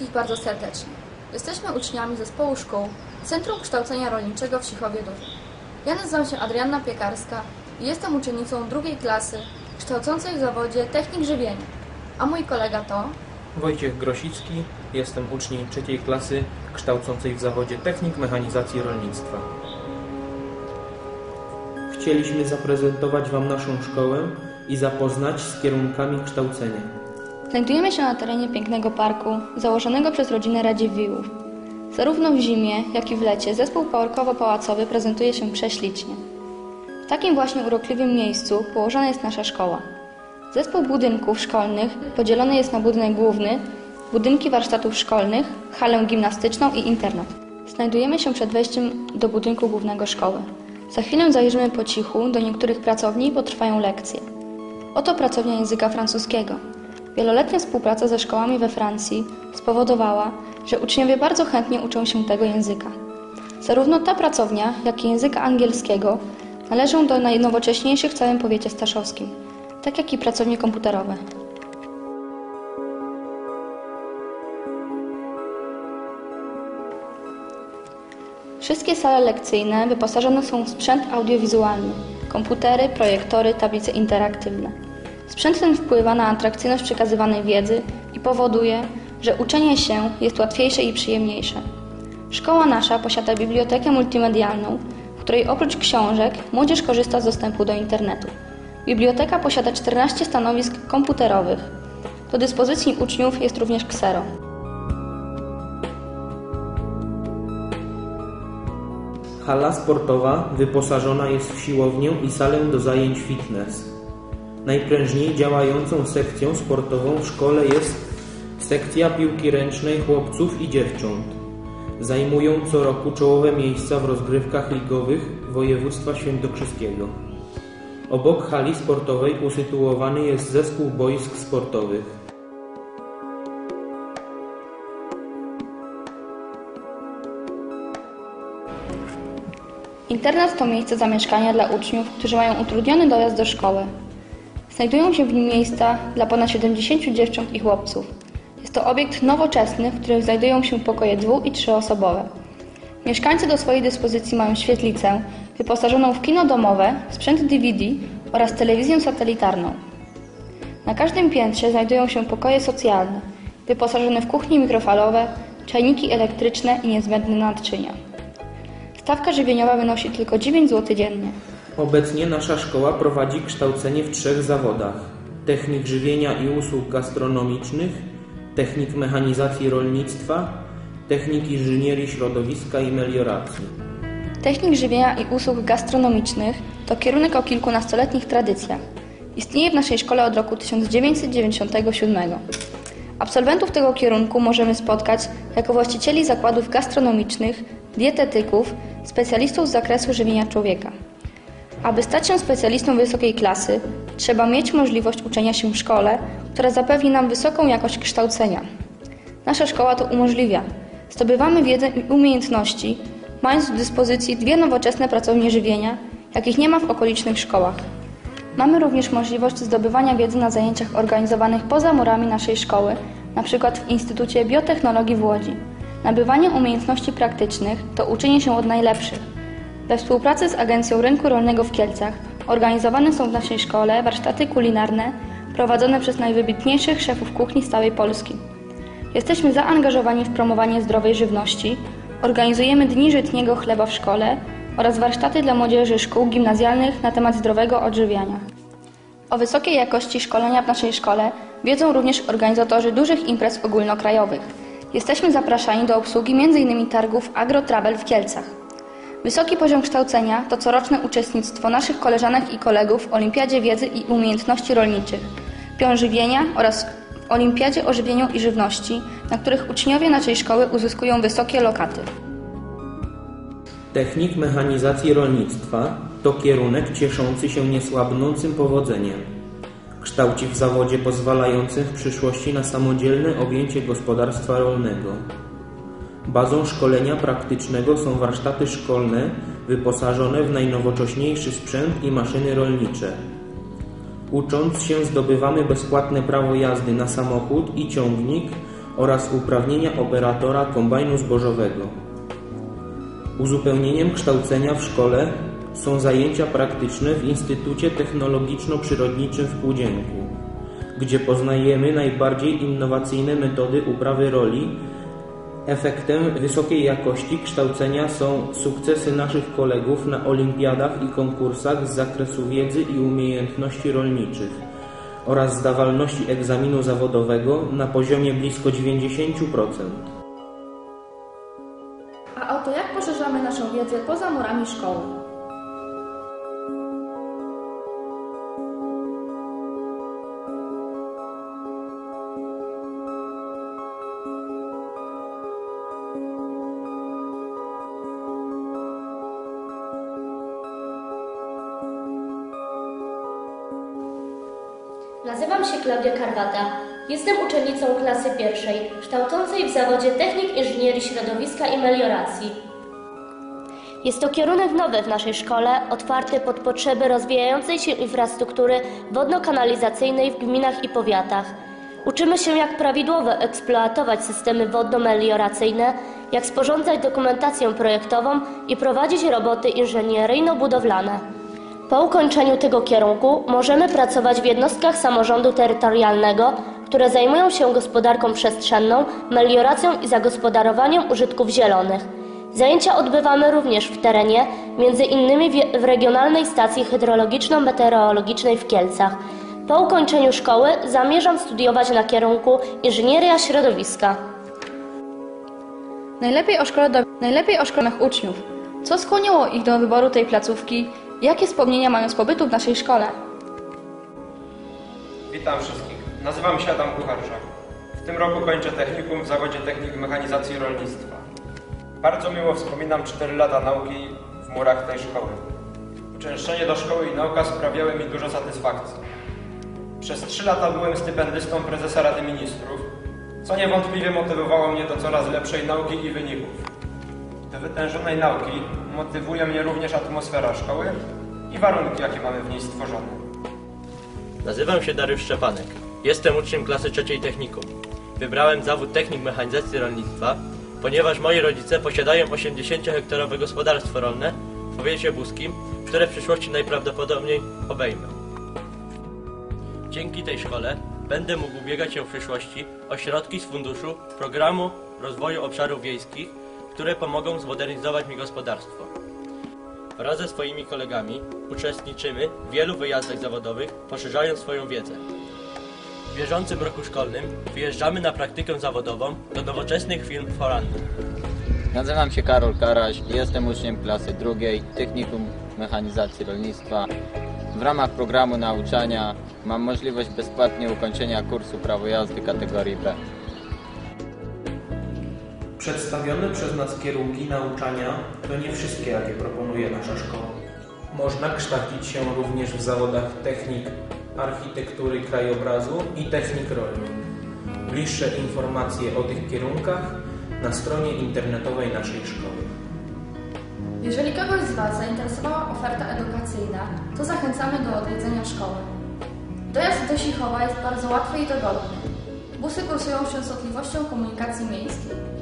wszystkich bardzo serdecznie. Jesteśmy uczniami zespołu szkół Centrum Kształcenia Rolniczego w Sichowie Dużym. Ja nazywam się Adrianna Piekarska i jestem uczennicą drugiej klasy kształcącej w zawodzie technik żywienia. A mój kolega to... Wojciech Grosicki, jestem uczniem trzeciej klasy kształcącej w zawodzie technik mechanizacji rolnictwa. Chcieliśmy zaprezentować Wam naszą szkołę i zapoznać z kierunkami kształcenia. Znajdujemy się na terenie pięknego parku założonego przez rodzinę Radziwiłłów. Zarówno w zimie, jak i w lecie zespół parkowo-pałacowy prezentuje się prześlicznie. W takim właśnie urokliwym miejscu położona jest nasza szkoła. Zespół budynków szkolnych podzielony jest na budynek główny, budynki warsztatów szkolnych, halę gimnastyczną i internat. Znajdujemy się przed wejściem do budynku głównego szkoły. Za chwilę zajrzymy po cichu do niektórych pracowni, bo trwają lekcje. Oto pracownia języka francuskiego. Wieloletnia współpraca ze szkołami we Francji spowodowała, że uczniowie bardzo chętnie uczą się tego języka. Zarówno ta pracownia, jak i języka angielskiego należą do najnowocześniejszych w całym powiecie staszowskim, tak jak i pracownie komputerowe. Wszystkie sale lekcyjne wyposażone są w sprzęt audiowizualny, komputery, projektory, tablice interaktywne. Sprzęt ten wpływa na atrakcyjność przekazywanej wiedzy i powoduje, że uczenie się jest łatwiejsze i przyjemniejsze. Szkoła nasza posiada bibliotekę multimedialną, w której oprócz książek młodzież korzysta z dostępu do internetu. Biblioteka posiada 14 stanowisk komputerowych. Do dyspozycji uczniów jest również ksero. Hala sportowa wyposażona jest w siłownię i salę do zajęć fitness. Najprężniej działającą sekcją sportową w szkole jest sekcja piłki ręcznej chłopców i dziewcząt. Zajmują co roku czołowe miejsca w rozgrywkach ligowych województwa świętokrzyskiego. Obok hali sportowej usytuowany jest zespół boisk sportowych. Internat to miejsce zamieszkania dla uczniów, którzy mają utrudniony dojazd do szkoły. Znajdują się w nim miejsca dla ponad 70 dziewcząt i chłopców. Jest to obiekt nowoczesny, w którym znajdują się pokoje dwu- i trzyosobowe. Mieszkańcy do swojej dyspozycji mają świetlicę wyposażoną w kino domowe, sprzęt DVD oraz telewizję satelitarną. Na każdym piętrze znajdują się pokoje socjalne, wyposażone w kuchnie mikrofalowe, czajniki elektryczne i niezbędne naczynia. Stawka żywieniowa wynosi tylko 9 zł dziennie. Obecnie nasza szkoła prowadzi kształcenie w trzech zawodach: technik żywienia i usług gastronomicznych, technik mechanizacji rolnictwa, technik inżynierii środowiska i melioracji. Technik żywienia i usług gastronomicznych to kierunek o kilkunastoletnich tradycjach. Istnieje w naszej szkole od roku 1997. Absolwentów tego kierunku możemy spotkać jako właścicieli zakładów gastronomicznych, dietetyków, specjalistów z zakresu żywienia człowieka. Aby stać się specjalistą wysokiej klasy, trzeba mieć możliwość uczenia się w szkole, która zapewni nam wysoką jakość kształcenia. Nasza szkoła to umożliwia. Zdobywamy wiedzę i umiejętności, mając do dyspozycji dwie nowoczesne pracownie żywienia, jakich nie ma w okolicznych szkołach. Mamy również możliwość zdobywania wiedzy na zajęciach organizowanych poza murami naszej szkoły, np. w Instytucie Biotechnologii w Łodzi. Nabywanie umiejętności praktycznych to uczenie się od najlepszych. We współpracy z Agencją Rynku Rolnego w Kielcach organizowane są w naszej szkole warsztaty kulinarne prowadzone przez najwybitniejszych szefów kuchni z całej Polski. Jesteśmy zaangażowani w promowanie zdrowej żywności, organizujemy dni żytniego chleba w szkole oraz warsztaty dla młodzieży szkół gimnazjalnych na temat zdrowego odżywiania. O wysokiej jakości szkolenia w naszej szkole wiedzą również organizatorzy dużych imprez ogólnokrajowych. Jesteśmy zapraszani do obsługi m.in. targów AgroTravel w Kielcach. Wysoki poziom kształcenia to coroczne uczestnictwo naszych koleżanek i kolegów w Olimpiadzie Wiedzy i Umiejętności Rolniczych, Pion Żywienia oraz Olimpiadzie o Żywieniu i Żywności, na których uczniowie naszej szkoły uzyskują wysokie lokaty. Technik mechanizacji rolnictwa to kierunek cieszący się niesłabnącym powodzeniem. Kształci w zawodzie pozwalającym w przyszłości na samodzielne objęcie gospodarstwa rolnego. Bazą szkolenia praktycznego są warsztaty szkolne wyposażone w najnowocześniejszy sprzęt i maszyny rolnicze. Ucząc się zdobywamy bezpłatne prawo jazdy na samochód i ciągnik oraz uprawnienia operatora kombajnu zbożowego. Uzupełnieniem kształcenia w szkole są zajęcia praktyczne w Instytucie Technologiczno-Przyrodniczym w Półdzięku, gdzie poznajemy najbardziej innowacyjne metody uprawy roli. Efektem wysokiej jakości kształcenia są sukcesy naszych kolegów na olimpiadach i konkursach z zakresu wiedzy i umiejętności rolniczych oraz zdawalności egzaminu zawodowego na poziomie blisko 90%. A oto jak poszerzamy naszą wiedzę poza murami szkoły. Nazywam się Klaudia Karwata. Jestem uczennicą klasy pierwszej, kształcącej w zawodzie technik inżynierii środowiska i melioracji. Jest to kierunek nowy w naszej szkole, otwarty pod potrzeby rozwijającej się infrastruktury wodno-kanalizacyjnej w gminach i powiatach. Uczymy się, jak prawidłowo eksploatować systemy wodno-melioracyjne, jak sporządzać dokumentację projektową i prowadzić roboty inżynieryjno-budowlane. Po ukończeniu tego kierunku możemy pracować w jednostkach samorządu terytorialnego, które zajmują się gospodarką przestrzenną, melioracją i zagospodarowaniem użytków zielonych. Zajęcia odbywamy również w terenie, między innymi w- Regionalnej Stacji Hydrologiczno-Meteorologicznej w Kielcach. Po ukończeniu szkoły zamierzam studiować na kierunku Inżynieria Środowiska. Najlepiej o szkole, do... Najlepiej o szkolnych uczniów. Co skłoniło ich do wyboru tej placówki? Jakie wspomnienia mają z pobytu w naszej szkole? Witam wszystkich. Nazywam się Adam Kucharczak. W tym roku kończę technikum w zawodzie technik mechanizacji rolnictwa. Bardzo miło wspominam 4 lata nauki w murach tej szkoły. Uczęszczenie do szkoły i nauka sprawiały mi dużo satysfakcji. Przez 3 lata byłem stypendystą prezesa Rady Ministrów, co niewątpliwie motywowało mnie do coraz lepszej nauki i wyników. Do wytężonej nauki motywuje mnie również atmosfera szkoły i warunki, jakie mamy w niej stworzone. Nazywam się Dariusz Szczepanek. Jestem uczniem klasy trzeciej technikum. Wybrałem zawód technik mechanizacji rolnictwa, ponieważ moi rodzice posiadają 80-hektarowe gospodarstwo rolne w powiecie buskim, które w przyszłości najprawdopodobniej obejmę. Dzięki tej szkole będę mógł ubiegać się w przyszłości o środki z funduszu Programu Rozwoju Obszarów Wiejskich, które pomogą zmodernizować mi gospodarstwo. Wraz ze swoimi kolegami uczestniczymy w wielu wyjazdach zawodowych, poszerzając swoją wiedzę. W bieżącym roku szkolnym wyjeżdżamy na praktykę zawodową do nowoczesnych firm Forandu. Nazywam się Karol Karaś jestem uczniem klasy drugiej Technikum Mechanizacji Rolnictwa. W ramach programu nauczania mam możliwość bezpłatnie ukończenia kursu prawo jazdy kategorii B. Przedstawione przez nas kierunki nauczania to nie wszystkie, jakie proponuje nasza szkoła. Można kształcić się również w zawodach technik architektury krajobrazu i technik rolnych. Bliższe informacje o tych kierunkach na stronie internetowej naszej szkoły. Jeżeli kogoś z Was zainteresowała oferta edukacyjna, to zachęcamy do odwiedzenia szkoły. Dojazd do Sichowa jest bardzo łatwy i dogodny. Busy kursują częstotliwością komunikacji miejskiej.